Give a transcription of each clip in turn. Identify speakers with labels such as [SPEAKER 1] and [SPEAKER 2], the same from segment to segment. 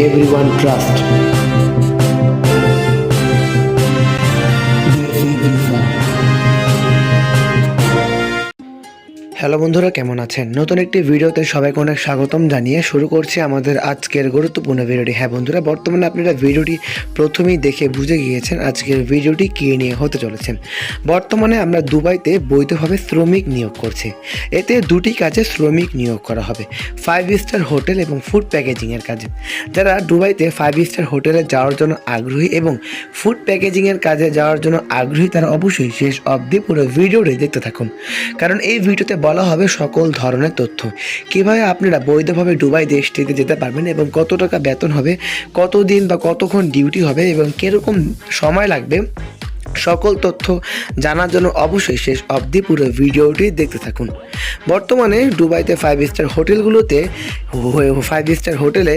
[SPEAKER 1] everyone trusts. Hello বন্ধুরা, কেমন আছেন? নতুন একটি ভিডিওতে সবাইকে অনেক স্বাগতম জানিয়ে শুরু করছি আমাদের আজকের গুরুত্বপূর্ণ ভিডিওটি। হ্যাঁ বন্ধুরা, বর্তমানে আপনারা ভিডিওটি প্রথমেই দেখে বুঝে গিয়েছেন আজকের ভিডিওটি কী নিয়ে হতে চলেছে। বর্তমানে আমরা দুবাইতে বৈধভাবে শ্রমিক নিয়োগ করছি। এতে দুটি কাজে শ্রমিক নিয়োগ করা হবে, ফাইভ স্টার হোটেল এবং ফুড প্যাকেজিংয়ের কাজে। যারা দুবাইতে ফাইভ স্টার হোটেলে যাওয়ার জন্য আগ্রহী এবং ফুড প্যাকেজিংয়ের কাজে যাওয়ার জন্য আগ্রহী, তারা অবশ্যই শেষ অবধি পুরো ভিডিওটি দেখতে থাকুন। কারণ এই ভিডিওতে বলা হবে সকল ধরনের তথ্য। কীভাবে আপনারা বৈধভাবে ডুবাই দেশটিতে যেতে পারবেন এবং কত টাকা বেতন হবে কত দিন বা কতক্ষণ ডিউটি হবে এবং কীরকম সময় লাগবে, সকল তথ্য জানার জন্য অবশ্যই শেষ অবধি পুরো ভিডিওটি দেখতে থাকুন। বর্তমানে দুবাইতে ফাইভ স্টার হোটেলগুলোতে ফাইভ স্টার হোটেলে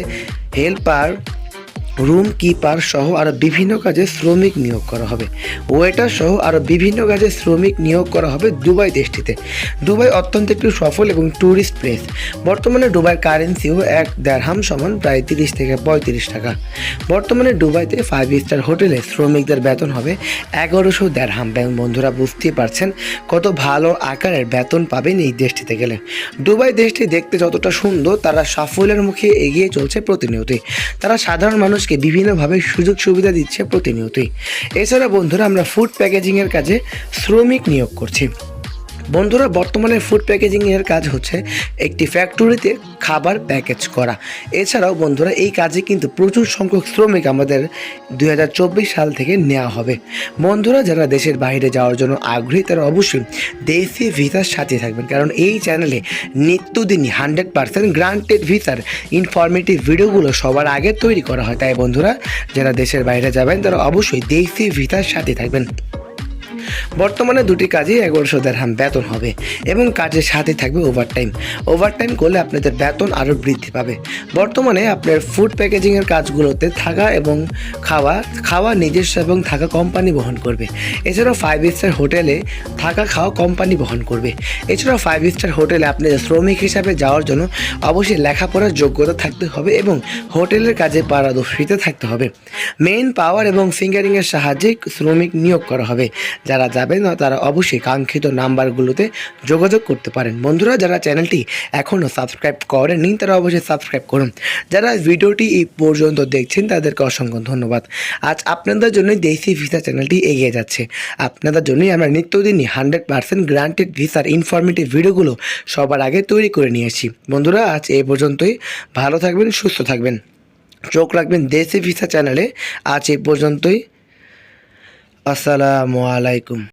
[SPEAKER 1] হেল্পার রুম কিপার সহ আরও বিভিন্ন কাজে শ্রমিক নিয়োগ করা হবে। ওয়েটার সহ আরও বিভিন্ন কাজে শ্রমিক নিয়োগ করা হবে দুবাই দেশটিতে। দুবাই অত্যন্ত একটি সফল এবং ট্যুরিস্ট প্লেস বর্তমানে দুবাইয়ের কারেন্সিও এক দেড়হাম সমান প্রায় তিরিশ থেকে পঁয়ত্রিশ টাকা। বর্তমানে দুবাইতে ফাইভ স্টার হোটেলে শ্রমিকদের বেতন হবে এগারোশো দেড়হাম ব্যাংক বন্ধুরা বুঝতেই পারছেন কত ভালো আকারের বেতন পাবেন এই দেশটিতে গেলে। দুবাই দেশটি দেখতে যতটা সুন্দর, তারা সাফল্যের মুখে এগিয়ে চলছে প্রতিনিয়তই। তারা সাধারণ মানুষকে বিভিন্নভাবে সুযোগ সুবিধা দিচ্ছে প্রতিনিয়তই। এছাড়া বন্ধুরা, আমরা ফুড প্যাকেজিংয়ের কাজে শ্রমিক নিয়োগ করছি। বন্ধুরা, বর্তমানে ফুড প্যাকেজিংয়ের কাজ হচ্ছে একটি ফ্যাক্টরিতে খাবার প্যাকেজ করা। এছাড়াও বন্ধুরা, এই কাজে কিন্তু প্রচুর সংখ্যক শ্রমিক আমাদের দু হাজার চব্বিশ সাল থেকে নেওয়া হবে। বন্ধুরা, যারা দেশের বাইরে যাওয়ার জন্য আগ্রহী, তারা অবশ্যই দেশি ভিসার সাথে থাকবেন। কারণ এই চ্যানেলে নিত্যদিনই হান্ড্রেড পার্সেন্ট গ্রান্টেড ভিসার ইনফরমেটিভ ভিডিওগুলো সবার আগে তৈরি করা হয়। তাই বন্ধুরা, যারা দেশের বাইরে যাবেন, তারা অবশ্যই দেশি ভিসার সাথে থাকবেন। বর্তমানে দুটি কাজেই এগারোশো দেড়হাম বেতন হবে এবং কাজের সাথে থাকবে ওভারটাইম ওভারটাইম করলে আপনাদের বেতন আরও বৃদ্ধি পাবে। বর্তমানে আপনার ফুড প্যাকেজিংয়ের কাজগুলোতে থাকা এবং খাওয়া খাওয়া নিজস্ব এবং থাকা কোম্পানি বহন করবে। এছাড়াও ফাইভ স্টার হোটেলে থাকা, খাওয়া কোম্পানি বহন করবে। এছাড়াও ফাইভ স্টার হোটেলে আপনাদের শ্রমিক হিসাবে যাওয়ার জন্য অবশ্যই লেখাপড়ার যোগ্যতা থাকতে হবে এবং হোটেলের কাজে পারদর্শিতা থাকতে হবে। মেন পাওয়ার এবং ফিঙ্গারিংয়ের সাহায্যে শ্রমিক নিয়োগ করা হবে। যারা যাবেন না, তারা অবশ্যই কাঙ্ক্ষিত নাম্বারগুলোতে যোগাযোগ করতে পারেন। বন্ধুরা, যারা চ্যানেলটি এখনও সাবস্ক্রাইব করেননি, তারা অবশ্যই সাবস্ক্রাইব করুন। যারা ভিডিওটি এই পর্যন্ত দেখছেন, তাদেরকে অসংখ্য ধন্যবাদ। আজ আপনাদের জন্যই দেশি ভিসা চ্যানেলটি এগিয়ে যাচ্ছে। আপনাদের জন্যই আমরা নিত্যদিনই হান্ড্রেড পার্সেন্ট গ্রান্টেড ভিসার ইনফরমেটিভ ভিডিওগুলো সবার আগে তৈরি করে নিয়েছি বন্ধুরা, আজ এ পর্যন্তই। ভালো থাকবেন, সুস্থ থাকবেন। চোখ রাখবেন দেশি ভিসা চ্যানেলে। আজ এই পর্যন্তই। আসসালামু আলাইকুম।